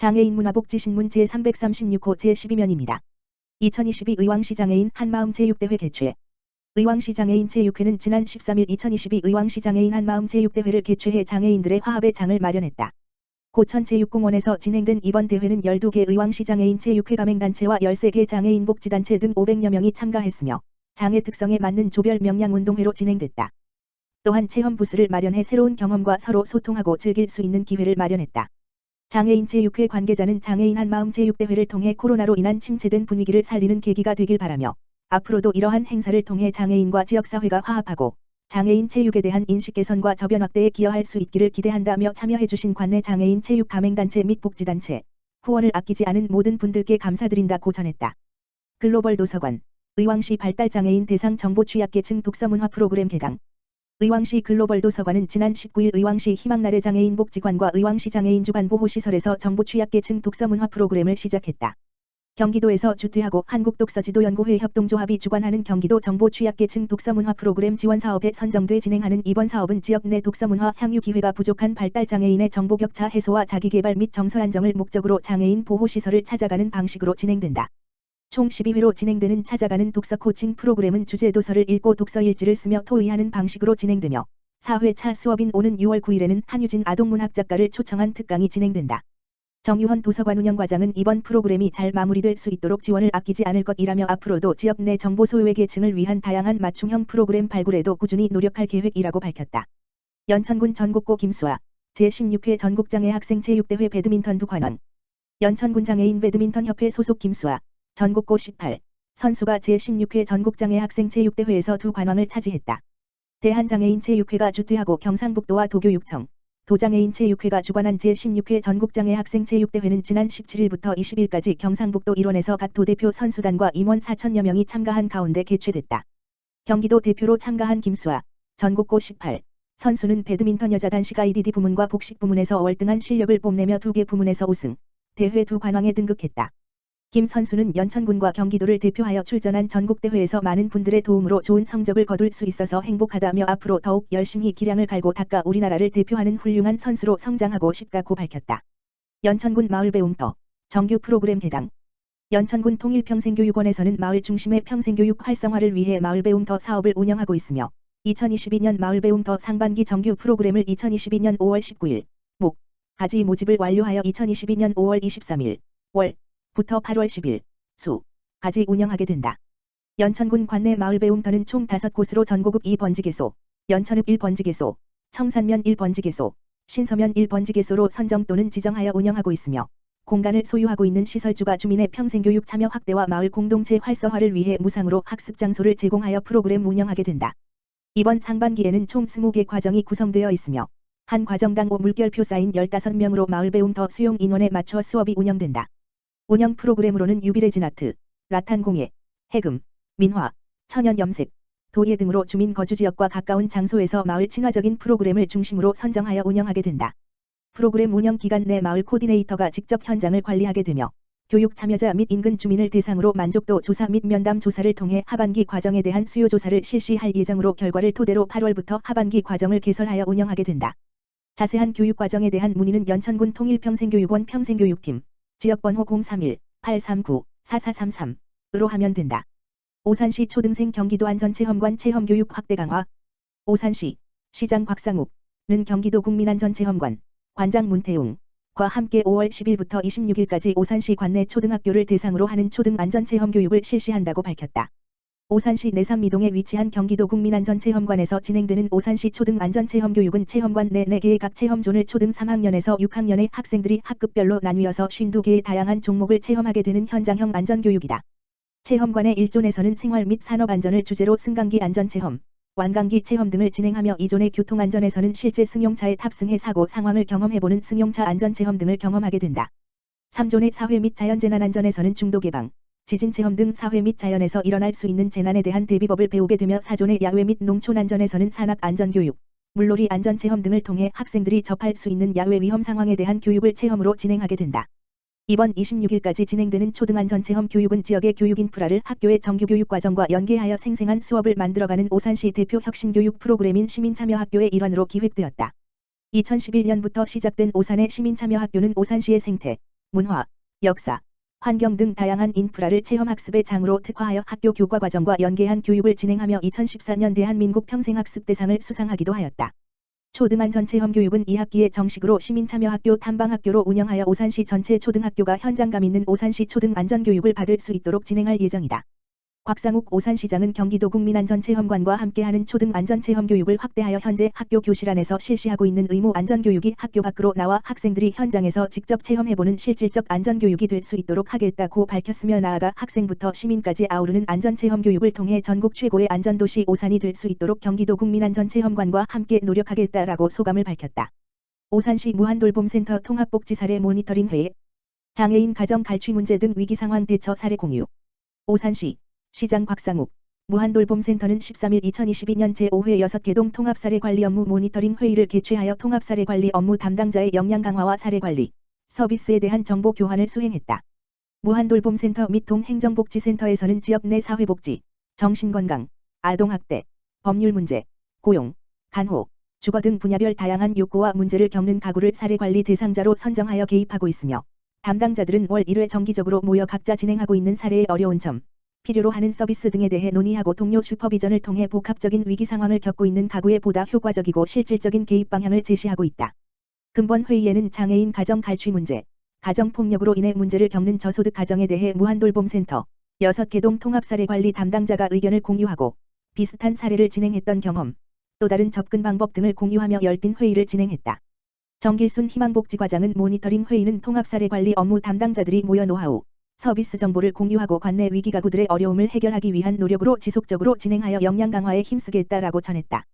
장애인 문화복지신문 제336호 제12면입니다. 2022 의왕시 장애인 한마음 제6대회 개최 의왕시 장애인 제6회는 지난 13일 2022 의왕시 장애인 한마음 제6대회를 개최해 장애인들의 화합의 장을 마련했다. 고천 제6공원에서 진행된 이번 대회는 12개 의왕시 장애인 제6회 가맹단체와 13개 장애인 복지단체 등 500여 명이 참가했으며 장애 특성에 맞는 조별 명량 운동회로 진행됐다. 또한 체험 부스를 마련해 새로운 경험과 서로 소통하고 즐길 수 있는 기회를 마련했다. 장애인 제6회 관계자는 장애인 한마음 제6대회를 통해 코로나로 인한 침체된 분위기를 살리는 계기가 되길 바라며 앞으로도 이러한 행사를 통해 장애인과 지역사회가 화합하고 장애인 체육에 대한 인식 개선과 저변 확대에 기여할 수 있기를 기대한다며 참여해주신 관내 장애인 체육 가맹단체 및 복지단체, 후원을 아끼지 않은 모든 분들께 감사드린다고 전했다. 글로벌 도서관, 의왕시 발달장애인 대상 정보 취약계층 독서문화 프로그램 개강 의왕시 글로벌 도서관은 지난 19일 의왕시 희망나래 장애인 복지관과 의왕시 장애인 주간 보호시설에서 정보 취약계층 독서문화 프로그램을 시작했다. 경기도에서 주퇴하고 한국독서지도연구회 협동조합이 주관하는 경기도 정보 취약계층 독서문화 프로그램 지원 사업에 선정돼 진행하는 이번 사업은 지역 내 독서문화 향유 기회가 부족한 발달장애인의 정보 격차 해소와 자기개발 및 정서 안정을 목적으로 장애인 보호시설을 찾아가는 방식으로 진행된다. 총 12회로 진행되는 찾아가는 독서 코칭 프로그램은 주제 도서를 읽고 독서 일지를 쓰며 토의하는 방식으로 진행되며 4회차 수업인 오는 6월 9일에는 한유진 아동문학 작가를 초청한 특강이 진행된다. 정유헌 도서관 운영과장은 이번 프로그램이 잘 마무리될 수 있도록 지원을 아끼지 않을 것이라며 앞으로도 지역 내 정보 소외 계층을 위한 다양한 맞춤형 프로그램 발굴에도 꾸준히 노력할 계획이라고 밝혔다. 연천군 전국고 김수아 제16회 전국장애 학생 체육대회 배드민턴 두관원 연천군 장애인 배드민턴 협회 소속 김수아 전국고 18 선수가 제16회 전국장애 학생 체육대회에서 두 관왕을 차지했다. 대한장애인 체육회가 주퇴하고 경상북도와 도교육청, 도장애인 체육회가 주관한 제16회 전국장애 학생 체육대회는 지난 17일부터 20일까지 경상북도 일원에서 각 도대표 선수단과 임원 4천여 명이 참가한 가운데 개최됐다. 경기도 대표로 참가한 김수아, 전국고 18 선수는 배드민턴 여자 단식 IDD 부문과 복식 부문에서 월등한 실력을 뽐내며 두 개 부문에서 우승, 대회 두 관왕에 등극했다. 김 선수는 연천군과 경기도를 대표하여 출전한 전국대회에서 많은 분들의 도움으로 좋은 성적을 거둘 수 있어서 행복하다며 앞으로 더욱 열심히 기량을 갈고 닦아 우리나라를 대표하는 훌륭한 선수로 성장하고 싶다고 밝혔다. 연천군 마을배움터 정규 프로그램 개당 연천군 통일평생교육원에서는 마을 중심의 평생교육 활성화를 위해 마을배움터 사업을 운영하고 있으며 2022년 마을배움터 상반기 정규 프로그램을 2022년 5월 19일 목 가지 모집을 완료하여 2022년 5월 23일 월 부터 8월 10일 수까지 운영하게 된다. 연천군 관내 마을 배움터는 총 5곳으로 전고급 2번지개소, 연천읍 1번지개소, 청산면 1번지개소, 신서면 1번지개소로 선정 또는 지정하여 운영하고 있으며 공간을 소유하고 있는 시설주가 주민의 평생교육 참여 확대와 마을 공동체 활성화를 위해 무상으로 학습 장소를 제공하여 프로그램 운영하게 된다. 이번 상반기에는 총 20개 과정이 구성되어 있으며 한 과정당 5물결표 쌓인 15명으로 마을 배움터 수용 인원에 맞춰 수업이 운영된다. 운영 프로그램으로는 유비레지나트, 라탄공예, 해금, 민화, 천연염색, 도예 등으로 주민 거주 지역과 가까운 장소에서 마을 친화적인 프로그램을 중심으로 선정하여 운영하게 된다. 프로그램 운영 기간 내 마을 코디네이터가 직접 현장을 관리하게 되며 교육 참여자 및 인근 주민을 대상으로 만족도 조사 및 면담 조사를 통해 하반기 과정에 대한 수요 조사를 실시할 예정으로 결과를 토대로 8월부터 하반기 과정을 개설하여 운영하게 된다. 자세한 교육 과정에 대한 문의는 연천군 통일평생교육원 평생교육팀 지역번호 031-839-4433으로 하면 된다. 오산시 초등생 경기도 안전체험관 체험교육 확대 강화 오산시 시장 곽상욱는 경기도 국민안전체험관 관장 문태웅과 함께 5월 10일부터 26일까지 오산시 관내 초등학교를 대상으로 하는 초등 안전체험 교육을 실시한다고 밝혔다. 오산시 내삼미동에 위치한 경기도 국민안전체험관에서 진행되는 오산시 초등안전체험 교육은 체험관 내 4개의 각 체험존을 초등 3학년에서 6학년의 학생들이 학급별로 나뉘어서 52개의 다양한 종목을 체험하게 되는 현장형 안전교육이다. 체험관의 1존에서는 생활 및 산업안전을 주제로 승강기 안전체험, 완강기 체험 등을 진행하며 2존의 교통안전에서는 실제 승용차에 탑승해 사고 상황을 경험해보는 승용차 안전체험 등을 경험하게 된다. 3존의 사회 및 자연재난 안전에서는 중도 개방, 지진 체험 등 사회 및 자연에서 일어날 수 있는 재난에 대한 대비법을 배우게 되며 사존의 야외 및 농촌 안전에서는 산악 안전 교육, 물놀이 안전 체험 등을 통해 학생들이 접할 수 있는 야외 위험 상황에 대한 교육을 체험으로 진행하게 된다. 이번 26일까지 진행되는 초등안전체험 교육은 지역의 교육 인프라를 학교의 정규교육과정과 연계하여 생생한 수업을 만들어가는 오산시 대표 혁신교육 프로그램인 시민참여학교의 일환으로 기획되었다. 2011년부터 시작된 오산의 시민참여학교는 오산시의 생태, 문화, 역사, 환경 등 다양한 인프라를 체험학습의 장으로 특화하여 학교 교과 과정과 연계한 교육을 진행하며 2014년 대한민국 평생학습대상을 수상하기도 하였다. 초등안전체험 교육은 2학기에 정식으로 시민참여학교 탐방학교로 운영하여 오산시 전체 초등학교가 현장감 있는 오산시 초등 안전교육을 받을 수 있도록 진행할 예정이다. 곽상욱 오산시장은 경기도 국민안전체험관과 함께하는 초등 안전체험교육을 확대하여 현재 학교 교실 안에서 실시하고 있는 의무 안전교육이 학교 밖으로 나와 학생들이 현장에서 직접 체험해보는 실질적 안전교육이 될 수 있도록 하겠다고 밝혔으며 나아가 학생부터 시민까지 아우르는 안전체험교육을 통해 전국 최고의 안전도시 오산이 될 수 있도록 경기도 국민안전체험관과 함께 노력하겠다라고 소감을 밝혔다. 오산시 무한돌봄센터 통합복지 사례 모니터링 회의 장애인 가정 갈취 문제 등 위기상황 대처 사례 공유 오산시 시장 곽상욱 무한돌봄센터는 13일 2022년 제5회 6개동 통합사례 관리 업무 모니터링 회의를 개최하여 통합사례 관리 업무 담당자의 역량 강화와 사례 관리, 서비스에 대한 정보 교환을 수행했다. 무한돌봄센터 및 동행정복지센터에서는 지역 내 사회복지, 정신건강, 아동학대, 법률 문제, 고용, 간호, 주거 등 분야별 다양한 욕구와 문제를 겪는 가구를 사례관리 대상자로 선정하여 개입하고 있으며 담당자들은 월 1회 정기적으로 모여 각자 진행하고 있는 사례의 어려운 점, 필요로 하는 서비스 등에 대해 논의하고 동료 슈퍼비전을 통해 복합적인 위기 상황을 겪고 있는 가구에 보다 효과적이고 실질적인 개입 방향을 제시하고 있다. 근본 회의에는 장애인 가정 갈취 문제, 가정폭력으로 인해 문제를 겪는 저소득 가정에 대해 무한돌봄센터 6개 동 통합사례 관리 담당자가 의견을 공유하고 비슷한 사례를 진행했던 경험, 또 다른 접근 방법 등을 공유하며 열띤 회의를 진행했다. 정길순 희망복지과장은 모니터링 회의는 통합사례 관리 업무 담당자들이 모여 노하우, 서비스 정보를 공유하고 관내 위기 가구들의 어려움을 해결하기 위한 노력으로 지속적으로 진행하여 역량 강화에 힘쓰겠다라고 전했다.